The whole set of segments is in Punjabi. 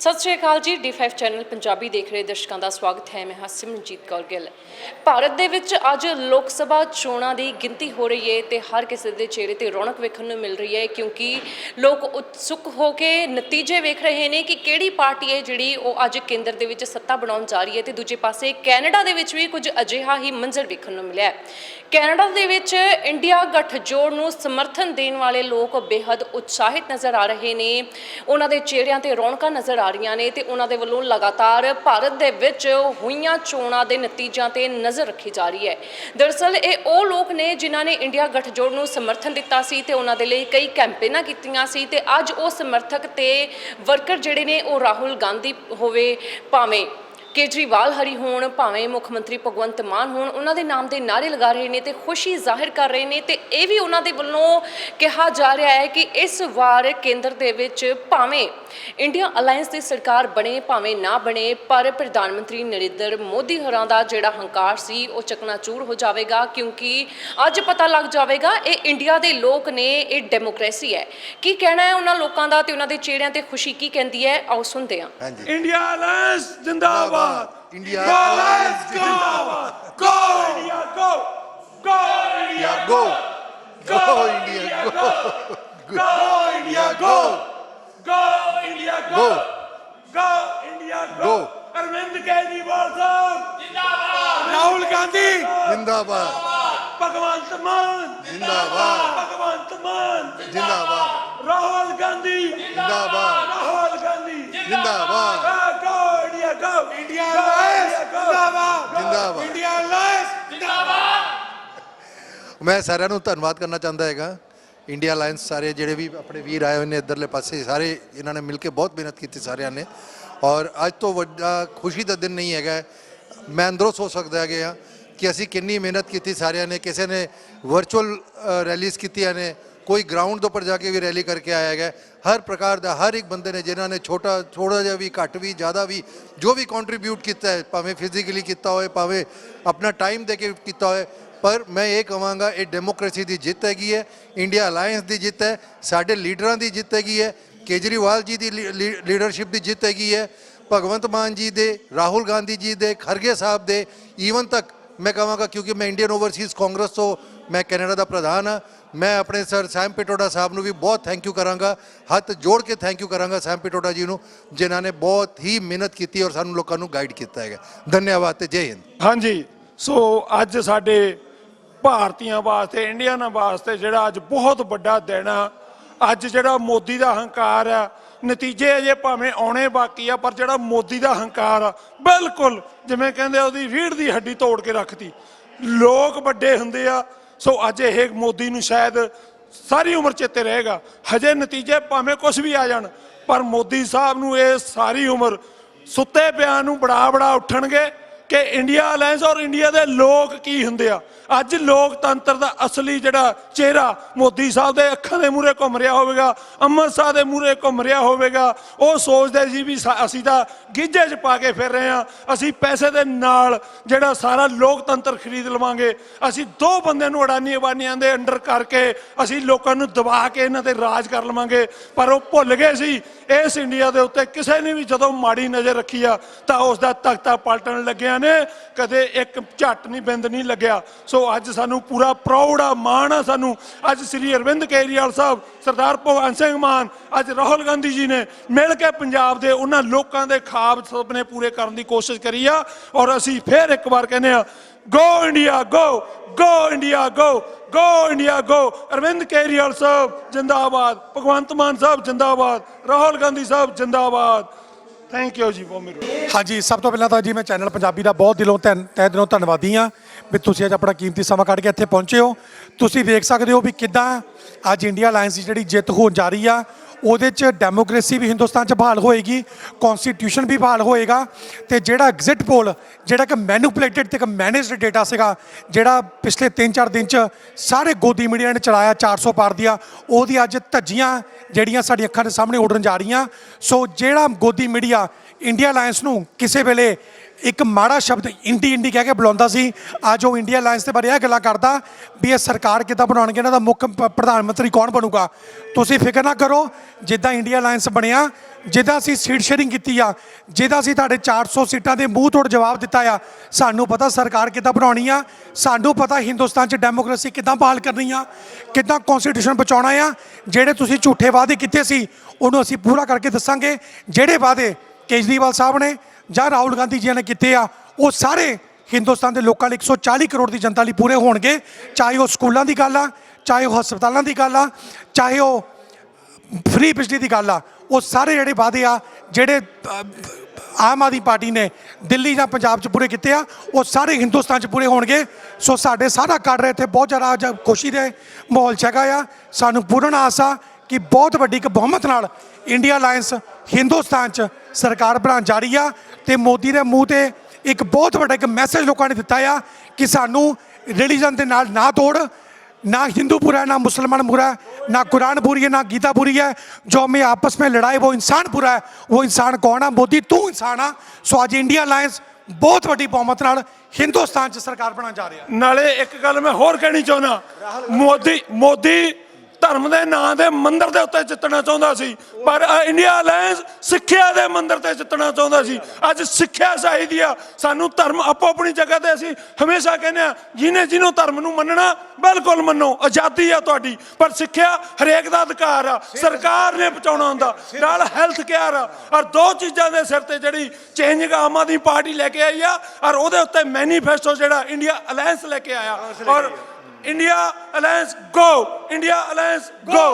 ਸਤਿ ਸ਼੍ਰੀ ਅਕਾਲ ਜੀ D5 ਚੈਨਲ ਪੰਜਾਬੀ ਦੇਖ ਰਹੇ ਦਰਸ਼ਕਾਂ ਦਾ ਸਵਾਗਤ ਹੈ, ਮੈਂ ਹਾਂ ਸਿਮਰਨਜੀਤ ਕੌਰ ਗਿੱਲ। ਭਾਰਤ ਦੇ ਵਿੱਚ ਅੱਜ ਲੋਕ ਸਭਾ ਚੋਣਾਂ ਦੀ ਗਿਣਤੀ ਹੋ ਰਹੀ ਹੈ ਤੇ ਹਰ ਕਿਸੇ ਦੇ ਚਿਹਰੇ ਤੇ ਰੌਣਕ ਵੇਖਣ ਨੂੰ ਮਿਲ ਰਹੀ ਹੈ ਕਿਉਂਕਿ ਲੋਕ ਉਤਸੁਕ ਹੋ ਕੇ ਨਤੀਜੇ ਵੇਖ ਰਹੇ ਨੇ ਕਿ ਕਿਹੜੀ ਪਾਰਟੀ ਹੈ ਜਿਹੜੀ ਉਹ ਅੱਜ ਕੇਂਦਰ ਦੇ ਵਿੱਚ ਸੱਤਾ ਬਣਾਉਣ ਜਾ ਰਹੀ ਹੈ ਤੇ ਦੂਜੇ ਪਾਸੇ ਕੈਨੇਡਾ ਦੇ ਵਿੱਚ ਵੀ ਕੁਝ ਅਜਿਹਾ ਹੀ ਮੰਜ਼ਰ ਵੇਖਣ ਨੂੰ ਮਿਲਿਆ ਕੈਨੇਡਾ ਦੇ ਵਿੱਚ ਇੰਡੀਆ ਗੱਠਜੋੜ ਨੂੰ ਸਮਰਥਨ ਦੇਣ ਵਾਲੇ ਲੋਕ ਬੇहद ਉਤਸ਼ਾਹਿਤ ਨਜ਼ਰ ਆ ਰਹੇ ਨੇ। ਉਹਨਾਂ ਦੇ ਚਿਹਰਿਆਂ ਤੇ ਰੌਣਕਾਂ ਨਜ਼ਰ ਆ ਰਹੀਆਂ ਨੇ ਤੇ ਉਹਨਾਂ ਦੇ ਵੱਲੋਂ ਲਗਾਤਾਰ ਭਾਰਤ ਦੇ ਵਿੱਚ ਹੋਈਆਂ ਚੋਣਾਂ ਦੇ ਨਤੀਜਿਆਂ ਤੇ ਨਜ਼ਰ ਰੱਖੀ ਜਾ ਰਹੀ ਹੈ। ਦਰਅਸਲ ਇਹ ਉਹ ਲੋਕ ਨੇ ਜਿਨ੍ਹਾਂ ਨੇ ਇੰਡੀਆ ਗੱਠਜੋੜ ਨੂੰ ਸਮਰਥਨ ਦਿੱਤਾ ਸੀ ਤੇ ਉਹਨਾਂ ਦੇ ਲਈ ਕਈ ਕੈਂਪੇਨਾਂ ਕੀਤੀਆਂ ਸੀ ਤੇ ਅੱਜ ਉਹ ਸਮਰਥਕ ਤੇ ਵਰਕਰ ਜਿਹੜੇ ਨੇ ਉਹ ਰਾਹੁਲ ਗਾਂਧੀ ਹੋਵੇ ਭਾਵੇਂ ਕੇਜਰੀਵਾਲ, ਹਰੀ ਹੋਣ, ਭਾਵੇਂ ਮੁੱਖ ਮੰਤਰੀ ਭਗਵੰਤ ਮਾਨ ਹੋਣ, ਉਹਨਾਂ ਦੇ ਨਾਮ ਦੇ ਨਾਰੇ ਲਗਾ ਰਹੇ ਨੇ ਤੇ ਖੁਸ਼ੀ ਜ਼ਾਹਿਰ ਕਰ ਰਹੇ ਨੇ ਤੇ ਇਹ ਵੀ ਉਹਨਾਂ ਦੇ ਵੱਲੋਂ ਕਿਹਾ ਜਾ ਰਿਹਾ ਹੈ ਕਿ ਇਸ ਵਾਰ ਕੇਂਦਰ ਦੇ ਵਿੱਚ ਭਾਵੇਂ ਇੰਡੀਆ ਅਲਾਈਅੰਸ ਦੀ ਸਰਕਾਰ ਬਣੇ, ਭਾਵੇਂ ਨਾ ਬਣੇ, ਪਰ ਪ੍ਰਧਾਨ ਮੰਤਰੀ ਨਰਿੰਦਰ ਮੋਦੀ ਹੋਰਾਂ ਦਾ ਜਿਹੜਾ ਹੰਕਾਰ ਸੀ, ਉਹ ਚਕਨਾਚੂਰ ਹੋ ਜਾਵੇਗਾ ਕਿਉਂਕਿ ਅੱਜ ਪਤਾ ਲੱਗ ਜਾਵੇਗਾ ਇਹ ਇੰਡੀਆ ਦੇ ਲੋਕ ਨੇ, ਇਹ ਡੈਮੋਕ੍ਰੇਸੀ ਹੈ। ਕੀ ਕਹਿਣਾ ਹੈ ਉਹਨਾਂ ਲੋਕਾਂ ਦਾ ਤੇ ਉਹਨਾਂ ਦੇ ਚਿਹਰਿਆਂ ਤੇ ਖੁਸ਼ੀ ਕੀ ਕਹਿੰਦੀ ਹੈ? ਆਓ ਸੁਣਦੇ ਹਾਂ। ਇੰਡੀਆ ਅਲਾਈਅੰਸ ਜਿੰਦਾਬਾਦ। ਗੋ ਜਿੰਦਾਬਾਦ. ਅਰਵਿੰਦ ਕੇਜਰੀਵਾਲ ਸਾਹਿਬ ਜਿੰਦਾਬਾਦ ਰਾਹੁਲ ਗਾਂਧੀ ਜਿੰਦਾਬਾਦ ਭਗਵੰਤ ਮਾਨ ਜਿੰਦਾਬਾਦ ਭਗਵੰਤ ਮਾਨ ਜਿੰਦਾਬਾਦ ਰਾਹੁਲ ਗਾਂਧੀ ਜਿੰਦਾਬਾਦ ਜਿੰਦਾਬਾਦ ਜਿੰਦਾਬਾਦ ਇੰਡੀਆ ਮੈਂ ਸਾਰਿਆਂ ਨੂੰ ਧੰਨਵਾਦ ਕਰਨਾ ਚਾਹੁੰਦਾ ਹੈਗਾ। ਇੰਡੀਆ ਅਲਾਈਅੰਸ ਸਾਰੇ ਜਿਹੜੇ ਵੀ ਆਪਣੇ ਵੀਰ ਆਏ ਹੋਏ ਨੇ ਇੱਧਰਲੇ ਪਾਸੇ ਸਾਰੇ ਇਹਨਾਂ ਨੇ ਮਿਲ ਕੇ ਬਹੁਤ ਮਿਹਨਤ ਕੀਤੀ ਸਾਰਿਆਂ ਨੇ। ਔਰ ਅੱਜ ਤੋਂ ਵੱਡਾ ਖੁਸ਼ੀ ਦਾ ਦਿਨ ਨਹੀਂ ਹੈਗਾ। ਮੈਂ ਅੰਦਰੋਂ ਸੋਚ ਸਕਦਾ ਹੈਗਾ ਕਿ ਅਸੀਂ ਕਿੰਨੀ ਮਿਹਨਤ ਕੀਤੀ ਸਾਰਿਆਂ ਨੇ ਕਿਸੇ ਨੇ ਵਰਚੁਅਲ ਰੈਲੀਜ਼ ਕੀਤੀਆਂ ਨੇ। ਕੋਈ ਗਰਾਊਂਡ ਦੇ ਉੱਪਰ ਜਾ ਕੇ ਵੀ ਰੈਲੀ ਕਰਕੇ ਆਇਆ ਹੈਗਾ ਹਰ ਪ੍ਰਕਾਰ ਦਾ ਹਰ ਇੱਕ ਬੰਦੇ ਨੇ ਜਿਨ੍ਹਾਂ ਨੇ ਛੋਟਾ ਥੋੜਾ ਜਿਹਾ ਵੀ ਘੱਟ ਵੀ ਜ਼ਿਆਦਾ ਵੀ ਜੋ ਵੀ ਕੰਟਰੀਬਿਊਟ ਕੀਤਾ ਹੈ ਭਾਵੇਂ ਫਿਜ਼ੀਕਲੀ ਕੀਤਾ ਹੋਵੇ ਭਾਵੇਂ ਆਪਣਾ ਟਾਈਮ ਦੇ ਕੇ ਕੀਤਾ ਹੋਵੇ ਪਰ ਮੈਂ ਇਹ ਕਹਾਂਗਾ ਇਹ ਡੈਮੋਕ੍ਰੇਸੀ ਦੀ ਜਿੱਤ ਹੈਗੀ ਹੈ ਇੰਡੀਆ ਅਲਾਈਅੰਸ ਦੀ ਜਿੱਤ ਹੈ ਸਾਡੇ ਲੀਡਰਾਂ ਦੀ ਜਿੱਤ ਹੈਗੀ ਹੈ ਕੇਜਰੀਵਾਲ ਜੀ ਦੀ ਲੀਡਰਸ਼ਿਪ ਦੀ ਜਿੱਤ ਹੈਗੀ ਹੈ ਭਗਵੰਤ ਮਾਨ ਜੀ ਦੇ ਰਾਹੁਲ ਗਾਂਧੀ ਜੀ ਦੇ ਖਰਗੇ ਸਾਹਿਬ ਦੇ ਈਵਨ ਤੱਕ ਮੈਂ ਕਹਾਂਗਾ ਕਿਉਂਕਿ ਮੈਂ ਇੰਡੀਅਨ ਓਵਰਸੀਜ਼ ਕਾਂਗਰਸ ਤੋਂ ਮੈਂ ਕੈਨੇਡਾ ਦਾ ਪ੍ਰਧਾਨ ਹਾਂ। ਮੈਂ ਆਪਣੇ ਸਰ ਸੈਮ ਪਿਟੋਡਾ ਸਾਹਿਬ ਨੂੰ ਵੀ ਬਹੁਤ ਥੈਂਕ ਯੂ ਕਰਾਂਗਾ। ਹੱਥ ਜੋੜ ਕੇ ਥੈਂਕ ਯੂ ਕਰਾਂਗਾ ਸੈਮ ਪਿਟੋਡਾ ਜੀ ਨੂੰ, ਜਿਨ੍ਹਾਂ ਨੇ ਬਹੁਤ ਹੀ ਮਿਹਨਤ ਕੀਤੀ ਔਰ ਸਾਨੂੰ ਲੋਕਾਂ ਨੂੰ ਗਾਈਡ ਕੀਤਾ ਹੈਗਾ। ਧੰਨਵਾਦ ਤੇ ਜੈ ਹਿੰਦ। ਹਾਂਜੀ, ਸੋ ਅੱਜ ਸਾਡੇ ਭਾਰਤੀਆਂ ਵਾਸਤੇ ਇੰਡੀਅਨਾਂ ਵਾਸਤੇ ਜਿਹੜਾ ਅੱਜ ਬਹੁਤ ਵੱਡਾ ਦਿਨ ਆ। ਅੱਜ ਜਿਹੜਾ ਮੋਦੀ ਦਾ ਹੰਕਾਰ ਆ, ਨਤੀਜੇ ਅਜੇ ਭਾਵੇਂ ਆਉਣੇ ਬਾਕੀ ਆ, ਪਰ ਜਿਹੜਾ ਮੋਦੀ ਦਾ ਹੰਕਾਰ ਆ, ਬਿਲਕੁਲ ਜਿਵੇਂ ਕਹਿੰਦੇ ਉਹਦੀ ਰੀੜ ਦੀ ਹੱਡੀ ਤੋੜ ਕੇ ਰੱਖਤੀ। ਲੋਕ ਵੱਡੇ ਹੁੰਦੇ ਆ ਸੋ ਅੱਜ ਇਹ ਮੋਦੀ ਨੂੰ ਸ਼ਾਇਦ ਸਾਰੀ ਉਮਰ ਚੇਤੇ ਰਹੇਗਾ। ਹਜੇ ਨਤੀਜੇ ਭਾਵੇਂ ਕੁਝ ਵੀ ਆ ਜਾਣ, ਪਰ ਮੋਦੀ ਸਾਹਿਬ ਨੂੰ ਇਹ ਸਾਰੀ ਉਮਰ ਸੁੱਤੇ ਪਿਆਂ ਨੂੰ ਬੜਾ ਬੜਾ ਉੱਠਣਗੇ। ਕਿ ਇੰਡੀਆ ਅਲਾਈਅੰਸ ਔਰ ਇੰਡੀਆ ਦੇ ਲੋਕ ਕੀ ਹੁੰਦੇ ਆ? ਅੱਜ ਲੋਕਤੰਤਰ ਦਾ ਅਸਲੀ ਜਿਹੜਾ ਚਿਹਰਾ ਮੋਦੀ ਸਾਹਿਬ ਦੇ ਅੱਖਾਂ ਦੇ ਮੂਹਰੇ ਘੁੰਮ ਰਿਹਾ ਹੋਵੇਗਾ ਅਮਰ ਸਾਹਿਬ ਦੇ ਮੂਹਰੇ ਘੁੰਮ ਰਿਹਾ ਹੋਵੇਗਾ, ਉਹ ਸੋਚਦੇ ਸੀ ਵੀ ਸਾ- ਅਸੀਂ ਤਾਂ ਗੀਝੇ 'ਚ ਪਾ ਕੇ ਫਿਰ ਰਹੇ ਆ ਅਸੀਂ ਪੈਸੇ ਦੇ ਨਾਲ ਜਿਹੜਾ ਸਾਰਾ ਲੋਕਤੰਤਰ ਖਰੀਦ ਲਵਾਂਗੇ, ਅਸੀਂ ਦੋ ਬੰਦਿਆਂ ਨੂੰ ਅਡਾਨੀ ਅਬਾਨੀਆਂ ਦੇ ਅੰਡਰ ਕਰਕੇ ਅਸੀਂ ਲੋਕਾਂ ਨੂੰ ਦਬਾ ਕੇ ਇਹਨਾਂ ਤੇ ਰਾਜ ਕਰ ਲਵਾਂਗੇ, ਪਰ ਉਹ ਭੁੱਲ ਗਏ ਸੀ, ਇਸ ਇੰਡੀਆ ਦੇ ਉੱਤੇ ਕਿਸੇ ਨੇ ਵੀ ਜਦੋਂ ਮਾੜੀ ਨਜ਼ਰ ਰੱਖੀ ਆ, ਤਾਂ ਉਸ ਦਾ ਤਖਤਾ ਪਲਟਣ ਲੱਗਿਆ ਨੇ, ਕਦੇ ਇੱਕ ਝੱਟ ਨਹੀਂ, ਬਿੰਦ ਨਹੀਂ ਲੱਗਿਆ। ਸੋ ਅੱਜ ਸਾਨੂੰ ਪੂਰਾ ਪ੍ਰਾਊਡ ਆ, ਮਾਣ ਆ ਸਾਨੂੰ। ਅੱਜ ਸ੍ਰੀ ਅਰਵਿੰਦ ਕੇਜਰੀਵਾਲ ਸਾਹਿਬ, ਸਰਦਾਰ ਭਗਵੰਤ ਸਿੰਘ ਮਾਨ, ਅੱਜ ਰਾਹੁਲ ਗਾਂਧੀ ਜੀ ਨੇ ਮਿਲ ਕੇ ਪੰਜਾਬ ਦੇ ਉਹਨਾਂ ਲੋਕਾਂ ਦੇ ਖਾਬ ਸੁਪਨੇ ਪੂਰੇ ਕਰਨ ਦੀ ਕੋਸ਼ਿਸ਼ ਕਰੀ ਆ। ਔਰ ਅਸੀਂ ਫੇਰ ਇੱਕ ਵਾਰ ਕਹਿੰਦੇ ਆ go India go go India go go India go Arvind Kejriwal Sahib, ਜਿੰਦਾਬਾਦ। ਭਗਵੰਤ ਮਾਨ ਸਾਹਿਬ, ਜਿੰਦਾਬਾਦ। ਰਾਹੁਲ ਗਾਂਧੀ ਸਾਹਿਬ, ਜਿੰਦਾਬਾਦ। ਥੈਂਕ ਯੂ ਜੀ, ਬਹੁਤ ਮੇਰੇ ਹਾਂਜੀ, ਸਭ ਤੋਂ ਪਹਿਲਾਂ ਤਾਂ ਜੀ ਮੈਂ ਚੈਨਲ ਪੰਜਾਬੀ ਦਾ ਬਹੁਤ ਦਿਲੋਂ ਧੰਨ ਤਹਿ ਦਿਲੋਂ ਧੰਨਵਾਦੀ ਹਾਂ ਵੀ ਤੁਸੀਂ ਅੱਜ ਆਪਣਾ ਕੀਮਤੀ ਸਮਾਂ ਕੱਢ ਕੇ ਇੱਥੇ ਪਹੁੰਚੇ ਹੋ। ਤੁਸੀਂ ਦੇਖ ਸਕਦੇ ਹੋ ਵੀ ਕਿੱਦਾਂ ਅੱਜ ਇੰਡੀਆ ਅਲਾਈਅੰਸ ਦੀ ਜਿਹੜੀ ਜਿੱਤ ਹੋਣ ਜਾ ਰਹੀ ਆ ਉਹਦੇ 'ਚ ਡੈਮੋਕ੍ਰੇਸੀ ਵੀ ਹਿੰਦੁਸਤਾਨ 'ਚ ਬਹਾਲ ਹੋਏਗੀ ਕਨਸਟੀਟਿਊਸ਼ਨ ਵੀ ਬਹਾਲ ਹੋਏਗਾ, ਤੇ ਜਿਹੜਾ ਐਗਜ਼ਿਟ ਪੋਲ ਜਿਹੜਾ ਕਿ ਮੈਨੂਪੂਲੇਟਡ ਤੇ ਇੱਕ ਮੈਨੇਜਡ ਡੇਟਾ ਸੀਗਾ, ਜਿਹੜਾ ਪਿਛਲੇ 3-4 ਦਿਨ 'ਚ ਸਾਰੇ ਗੋਦੀ ਮੀਡੀਆ ਨੇ ਚਲਾਇਆ 400 ਪਾਰ ਦੀਆਂ, ਉਹਦੀ ਅੱਜ ਧੱਜੀਆਂ ਜਿਹੜੀਆਂ ਸਾਡੀਆਂ ਅੱਖਾਂ ਦੇ ਸਾਹਮਣੇ ਉੱਡਣ ਜਾ ਰਹੀਆਂ। ਸੋ ਜਿਹੜਾ ਗੋਦੀ ਮੀਡੀਆ ਇੰਡੀਆ ਅਲਾਈਅੰਸ ਨੂੰ ਕਿਸੇ ਵੇਲੇ ਇੱਕ ਮਾੜਾ ਸ਼ਬਦ ਇੰਡੀ ਇੰਡੀ ਕਹਿ ਕੇ ਬੁਲਾਉਂਦਾ ਸੀ। ਅੱਜ ਉਹ ਇੰਡੀਆ ਅਲਾਈਅੰਸ ਦੇ ਬਾਰੇ ਇਹ ਗੱਲਾਂ ਕਰਦਾ ਵੀ ਇਹ ਸਰਕਾਰ ਕਿੱਦਾਂ ਬਣਾਉਣਗੇ, ਇਹਨਾਂ ਦਾ ਮੁੱਖ ਪ੍ਰਧਾਨ ਮੰਤਰੀ ਕੌਣ ਬਣੂਗਾ? ਤੁਸੀਂ ਫਿਕਰ ਨਾ ਕਰੋ, ਜਿੱਦਾਂ ਇੰਡੀਆ ਅਲਾਈਅੰਸ ਬਣਿਆ, ਜਿੱਦਾਂ ਅਸੀਂ ਸੀਟ ਸ਼ੇਅਰਿੰਗ ਕੀਤੀ ਆ, ਜਿੱਦਾਂ ਅਸੀਂ ਤੁਹਾਡੇ 400 ਸੀਟਾਂ ਦੇ ਮੂੰਹ ਤੋੜ ਜਵਾਬ ਦਿੱਤਾ ਆ, ਸਾਨੂੰ ਪਤਾ ਸਰਕਾਰ ਕਿੱਦਾਂ ਬਣਾਉਣੀ ਆ, ਸਾਨੂੰ ਪਤਾ ਹਿੰਦੁਸਤਾਨ 'ਚ ਡੈਮੋਕ੍ਰੇਸੀ ਕਿੱਦਾਂ ਬਹਾਲ ਕਰਨੀ ਆ, ਕਿੱਦਾਂ ਕਨਸਟੀਟਿਊਸ਼ਨ ਬਚਾਉਣਾ ਆ, ਜਿਹੜੇ ਤੁਸੀਂ ਝੂਠੇ ਵਾਅਦੇ ਕੀਤੇ ਸੀ, ਉਹਨੂੰ ਅਸੀਂ ਪੂਰਾ ਕਰਕੇ ਦੱਸਾਂਗੇ, ਜਿਹੜੇ ਵਾਅਦੇ ਕੇਜਰੀਵਾਲ ਸਾਹਿਬ ਨੇ ਜਾਂ ਰਾਹੁਲ ਗਾਂਧੀ ਜੀ ਨੇ ਕੀਤੇ ਆ, ਉਹ ਸਾਰੇ ਹਿੰਦੁਸਤਾਨ ਦੇ ਲੋਕਾਂ ਲਈ 140 ਕਰੋੜ ਦੀ ਜਨਤਾ ਲਈ ਪੂਰੇ ਹੋਣਗੇ। ਚਾਹੇ ਉਹ ਸਕੂਲਾਂ ਦੀ ਗੱਲ ਆ, ਚਾਹੇ ਉਹ ਹਸਪਤਾਲਾਂ ਦੀ ਗੱਲ ਆ, ਚਾਹੇ ਉਹ ਫ੍ਰੀ ਬਿਜਲੀ ਦੀ ਗੱਲ ਆ, ਉਹ ਸਾਰੇ ਜਿਹੜੇ ਵਾਅਦੇ ਆ, ਜਿਹੜੇ ਆਮ ਆਦਮੀ ਪਾਰਟੀ ਨੇ ਦਿੱਲੀ ਜਾਂ ਪੰਜਾਬ 'ਚ ਪੂਰੇ ਕੀਤੇ ਆ, ਉਹ ਸਾਰੇ ਹਿੰਦੁਸਤਾਨ 'ਚ ਪੂਰੇ ਹੋਣਗੇ। ਸੋ ਸਾਡੇ ਸਾਰਾ ਕਰ ਰਹੇ ਇੱਥੇ ਬਹੁਤ ਜ਼ਿਆਦਾ ਖੁਸ਼ੀ ਦੇ ਮਾਹੌਲ 'ਚ ਹੈਗਾ ਆ। ਸਾਨੂੰ ਪੂਰਨ ਆਸ ਆ ਕਿ ਬਹੁਤ ਵੱਡੀ ਇੱਕ ਬਹੁਮਤ ਨਾਲ ਇੰਡੀਆ ਅਲਾਈਅੰਸ ਹਿੰਦੁਸਤਾਨ 'ਚ ਸਰਕਾਰ ਬਣਾਉਣ ਜਾ ਰਹੀ ਆ ਤੇ ਮੋਦੀ ਦੇ ਮੂੰਹ ਤੇ ਇੱਕ ਬਹੁਤ ਵੱਡਾ ਇੱਕ ਮੈਸੇਜ ਲੋਕਾਂ ਨੇ ਦਿੱਤਾ ਆ ਕਿ ਸਾਨੂੰ ਰਿਲੀਜਨ ਦੇ ਨਾਲ ਨਾ ਤੋੜ ना हिंदू बुरा है ना मुसलमान बुरा है ना कुरान बुरी है ना गीता बुरी है जो हमें आपस में लड़ाई वो इंसान बुरा है वो इंसान कौन है मोदी तू इंसान आ सो आज इंडिया अलायंस ਬਹੁਤ ਵੱਡੀ ਬਹੁਮਤ ਨਾਲ ਹਿੰਦੁਸਤਾਨ 'ਚ ਸਰਕਾਰ ਬਣਾਉਣ ਜਾ ਰਿਹਾ ਨਾਲੇ ਇੱਕ ਗੱਲ ਮੈਂ ਹੋਰ ਕਹਿਣੀ ਚਾਹੁੰਦਾ ਮੋਦੀ ਮੋਦੀ ਧਰਮ ਦੇ ਨਾਂ ਦੇ ਮੰਦਿਰ ਦੇ ਉੱਤੇ ਜਿੱਤਣਾ ਚਾਹੁੰਦਾ ਸੀ। ਪਰ ਇੰਡੀਆ ਅਲਾਈਅੰਸ ਸਿੱਖਿਆ ਦੇ ਮੰਦਿਰ ਤੇ ਜਿੱਤਣਾ ਚਾਹੁੰਦਾ ਸੀ। ਅੱਜ ਸਿੱਖਿਆ ਚਾਹੀਦੀ ਆ। ਸਾਨੂੰ ਧਰਮ ਆਪੋ ਆਪਣੀ ਜਗ੍ਹਾ ਤੇ ਅਸੀਂ ਹਮੇਸ਼ਾ ਕਹਿੰਦੇ ਆ ਜਿਹਨੇ ਜਿਹਨੂੰ ਧਰਮ ਨੂੰ ਮੰਨਣਾ ਬਿਲਕੁਲ ਮੰਨੋ। ਆਜ਼ਾਦੀ ਆ ਤੁਹਾਡੀ। ਪਰ ਸਿੱਖਿਆ ਹਰੇਕ ਦਾ ਅਧਿਕਾਰ ਆ। ਸਰਕਾਰ ਨੇ ਪਹੁੰਚਾਉਣਾ ਹੁੰਦਾ। ਨਾਲ ਹੈਲਥ ਕੇਅਰ ਆ। ਔਰ ਦੋ ਚੀਜ਼ਾਂ ਦੇ ਸਿਰ ਤੇ ਜਿਹੜੀ ਚੇਂਜਿੰਗ ਆਮ ਆਦਮੀ ਪਾਰਟੀ ਲੈ ਕੇ ਆਈ ਆ। ਔਰ ਉਹਦੇ ਉੱਤੇ ਮੈਨੀਫੈਸਟੋ ਜਿਹੜਾ ਇੰਡੀਆ ਅਲਾਈਅੰਸ ਲੈ ਕੇ ਆਇਆ। ਔਰ India alliance go India alliance go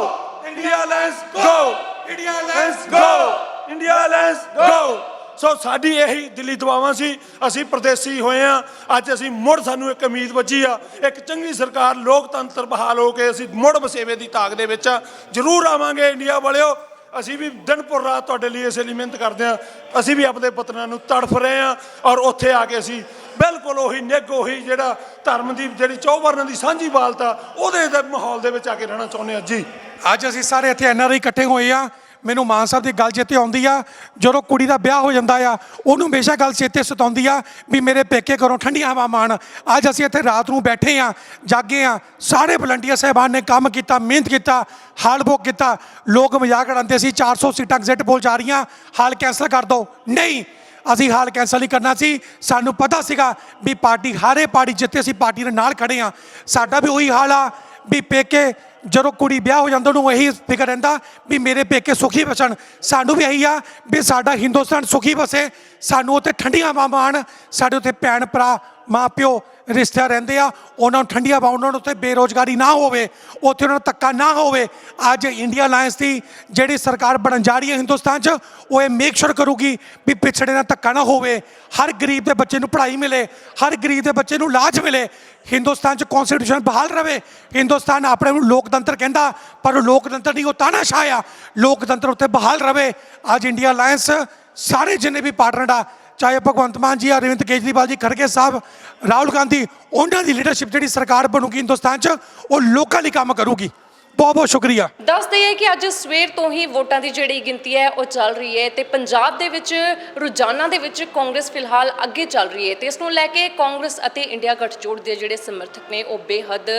India alliance go India alliance go India alliance go so ਸਾਡੀ ਇਹੀ ਦਿੱਲੀ ਦੁਆਵਾਂ ਸੀ। ਅਸੀਂ ਪ੍ਰਦੇਸੀ ਹੋਏ ਆ ਅੱਜ ਅਸੀਂ ਮੁੜ ਸਾਨੂੰ ਇੱਕ ਉਮੀਦ ਵੱਜੀ ਆ। ਇੱਕ ਚੰਗੀ ਸਰਕਾਰ ਲੋਕਤੰਤਰ ਬਹਾਲ ਹੋ ਕੇ ਅਸੀਂ ਮੁੜ ਵਸੇਵੇ ਦੀ ਤਾਕ ਦੇ ਵਿੱਚ। ਜ਼ਰੂਰ ਆਵਾਂਗੇ। ਇੰਡੀਆ ਵਾਲਿਓ ਅਸੀਂ ਵੀ ਦਿਨ ਪਰ ਰਾਤ ਤੁਹਾਡੇ ਲਈ ਇਸੇ ਲਈ ਮਿਹਨਤ ਕਰਦੇ ਆ ਅਸੀਂ ਵੀ ਆਪਣੇ ਪਤਨਾਂ ਨੂੰ ਤੜਫ ਰਹੇ ਆ ਔਰ ਉੱਥੇ ਆ ਕੇ ਅਸੀਂ ਬਿਲਕੁਲ ਉਹੀ ਨਿੱਘ, ਉਹੀ ਜਿਹੜਾ ਧਰਮ ਦੀ ਜਿਹੜੀ ਚੌਵਰਨ ਦੀ ਸਾਂਝੀ ਬਾਲਤਾ ਉਹਦੇ ਦੇ ਮਾਹੌਲ ਦੇ ਵਿੱਚ ਆ ਕੇ ਰਹਿਣਾ ਚਾਹੁੰਦੇ ਆ ਜੀ। ਅੱਜ ਅਸੀਂ ਸਾਰੇ ਇੱਥੇ ਐਨਆਰਆਈ ਇਕੱਠੇ ਹੋਏ ਆ ਮੈਨੂੰ ਮਾਨ ਸਾਹਿਬ ਦੀ ਗੱਲ ਚੇਤੇ ਆਉਂਦੀ ਆ, ਜਦੋਂ ਕੁੜੀ ਦਾ ਵਿਆਹ ਹੋ ਜਾਂਦਾ ਆ, ਉਹਨੂੰ ਹਮੇਸ਼ਾ ਗੱਲ ਚੇਤੇ ਸਤਾਉਂਦੀ ਆ ਵੀ ਮੇਰੇ ਪੇਕੇ ਘਰੋਂ ਠੰਡੀਆਂ ਹਵਾ ਮਾਣ ਅੱਜ ਅਸੀਂ ਇੱਥੇ ਰਾਤ ਨੂੰ ਬੈਠੇ ਆ, ਜਾਗੇ ਆ, ਸਾਰੇ ਵਲੰਟੀਅਰ ਸਾਹਿਬਾਨ ਨੇ ਕੰਮ ਕੀਤਾ, ਮਿਹਨਤ ਕੀਤਾ, ਹਾਲ ਬੁੱਕ ਕੀਤਾ। ਲੋਕ ਮਜ਼ਾਕ ਉਡਾਉਂਦੇ ਸੀ 400 ਸੀਟਾਂ ਐਗਜ਼ਿਟ ਪੋਲ ਜਾ ਰਹੀਆਂ, ਹਾਲ ਕੈਂਸਲ ਕਰ ਦਿਓ ਨਹੀਂ, ਅਸੀਂ ਹਾਲ ਕੈਂਸਲ ਨਹੀਂ ਕਰਨਾ ਸੀ। ਸਾਨੂੰ ਪਤਾ ਸੀਗਾ ਵੀ ਪਾਰਟੀ, ਹਾਰੇ ਪਾਰਟੀ ਜਿੱਤੇ ਅਸੀਂ ਪਾਰਟੀ ਦੇ ਨਾਲ ਖੜੇ ਆ। ਸਾਡਾ ਵੀ ਉਹੀ ਹਾਲ ਆ ਵੀ ਪੇਕੇ ਜਦੋਂ ਕੁੜੀ ਵਿਆਹ ਹੋ ਜਾਂਦਾ, ਉਹਨੂੰ ਇਹੀ ਫਿਕਰ ਰਹਿੰਦਾ ਵੀ ਮੇਰੇ ਪੇਕੇ ਸੁਖੀ ਬਸਣ ਸਾਨੂੰ ਵੀ ਇਹੀ ਆ ਵੀ ਸਾਡਾ ਹਿੰਦੁਸਤਾਨ ਸੁਖੀ ਬਸੇ ਸਾਨੂੰ ਉੱਥੇ ਠੰਡੀਆਂ ਹਵਾ ਮਾਣ ਸਾਡੇ ਉੱਥੇ ਭੈਣ ਭਰਾ ਮਾਂ ਪਿਓ ਰਿਸ਼ਤੇਦਾਰ ਰਹਿੰਦੇ ਆ, ਉਹਨਾਂ ਨੂੰ ਠੰਡੀਆਂ ਹਵਾ ਉਹਨਾਂ ਨੂੰ ਉੱਥੇ ਬੇਰੋਜ਼ਗਾਰੀ ਨਾ ਹੋਵੇ, ਉੱਥੇ ਉਹਨਾਂ ਨੂੰ ਧੱਕਾ ਨਾ ਹੋਵੇ। ਅੱਜ ਇੰਡੀਆ ਅਲਾਈਅੰਸ ਦੀ ਜਿਹੜੀ ਸਰਕਾਰ ਬਣਨ ਜਾ ਰਹੀ ਹੈ ਹਿੰਦੁਸਤਾਨ 'ਚ, ਉਹ ਇਹ ਮੇਕ ਸ਼ੋਰ ਕਰੂਗੀ ਵੀ ਪਿਛੜੇ ਨਾਲ ਧੱਕਾ ਨਾ ਹੋਵੇ। ਹਰ ਗਰੀਬ ਦੇ ਬੱਚੇ ਨੂੰ ਪੜ੍ਹਾਈ ਮਿਲੇ, ਹਰ ਗਰੀਬ ਦੇ ਬੱਚੇ ਨੂੰ ਇਲਾਜ ਮਿਲੇ। ਹਿੰਦੁਸਤਾਨ 'ਚ ਕਨਸਟੀਟਿਊਸ਼ਨ ਬਹਾਲ ਰਵੇ। ਹਿੰਦੁਸਤਾਨ ਆਪਣੇ ਨੂੰ ਲੋਕਤੰਤਰ ਕਹਿੰਦਾ, ਪਰ ਉਹ ਲੋਕਤੰਤਰ ਨਹੀਂ, ਉਹ ਤਾਨਾਸ਼ਾਹ ਆ। ਲੋਕਤੰਤਰ ਉੱਤੇ ਬਹਾਲ ਰਵੇ। ਅੱਜ ਇੰਡੀਆ ਅਲਾਈਅੰਸ ਸਾਰੇ ਜਿੰਨੇ ਵੀ ਪਾਰਟਨਰ ਆ ਚਾਹੇ ਭਗਵੰਤ ਮਾਨ ਜੀ, ਅਰਵਿੰਦ ਕੇਜਰੀਵਾਲ ਜੀ, ਖੜਗੇ ਸਾਹਿਬ, ਰਾਹੁਲ ਗਾਂਧੀ, ਉਹਨਾਂ ਦੀ ਲੀਡਰਸ਼ਿਪ ਜਿਹੜੀ ਸਰਕਾਰ ਬਣੂਗੀ ਹਿੰਦੁਸਤਾਨ 'ਚ, ਉਹ ਲੋਕਾਂ ਲਈ ਕੰਮ ਕਰੂਗੀ। ਬਹੁਤ ਬਹੁਤ ਸ਼ੁਕਰੀਆ। ਦੱਸ ਦਈਏ ਕਿ ਅੱਜ ਸਵੇਰ ਤੋਂ ਹੀ ਵੋਟਾਂ ਦੀ ਜਿਹੜੀ ਗਿਣਤੀ ਹੈ, ਉਹ ਚੱਲ ਰਹੀ ਹੈ ਤੇ ਪੰਜਾਬ ਦੇ ਵਿੱਚ ਰੁਝਾਨਾਂ ਦੇ ਵਿੱਚ ਕਾਂਗਰਸ ਫਿਲਹਾਲ ਅੱਗੇ ਚੱਲ ਰਹੀ ਹੈ ਤੇ ਇਸ ਨੂੰ ਲੈ ਕੇ ਕਾਂਗਰਸ ਅਤੇ ਇੰਡੀਆ ਗੱਠਜੋੜ ਦੇ ਜਿਹੜੇ ਸਮਰਥਕ ਨੇ, ਉਹ ਬੇਹੱਦ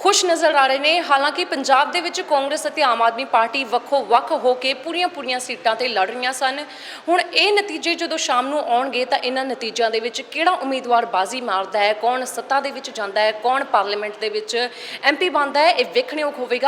ਖੁਸ਼ ਨਜ਼ਰ ਆ ਰਹੇ ਨੇ। ਹਾਲਾਂਕਿ ਪੰਜਾਬ ਦੇ ਵਿੱਚ ਕਾਂਗਰਸ ਅਤੇ ਆਮ ਆਦਮੀ ਪਾਰਟੀ ਵੱਖੋ ਵੱਖ ਹੋ ਕੇ ਪੂਰੀਆਂ-ਪੂਰੀਆਂ ਸੀਟਾਂ ਤੇ ਲੜ ਰਹੀਆਂ ਸਨ। ਹੁਣ ਇਹ ਨਤੀਜੇ ਜਦੋਂ ਸ਼ਾਮ ਨੂੰ ਆਉਣਗੇ ਤਾਂ ਇਹਨਾਂ ਨਤੀਜਿਆਂ ਦੇ ਵਿੱਚ ਕਿਹੜਾ ਉਮੀਦਵਾਰ ਬਾਜ਼ੀ ਮਾਰਦਾ ਹੈ, ਕੌਣ ਸੱਤਾ ਦੇ ਵਿੱਚ ਜਾਂਦਾ ਹੈ, ਕੌਣ ਪਾਰਲੀਮੈਂਟ ਦੇ ਵਿੱਚ ਐਮਪੀ ਬਣਦਾ ਹੈ, ਇਹ ਵੇਖਣਯੋਗ ਹੋਵੇਗਾ।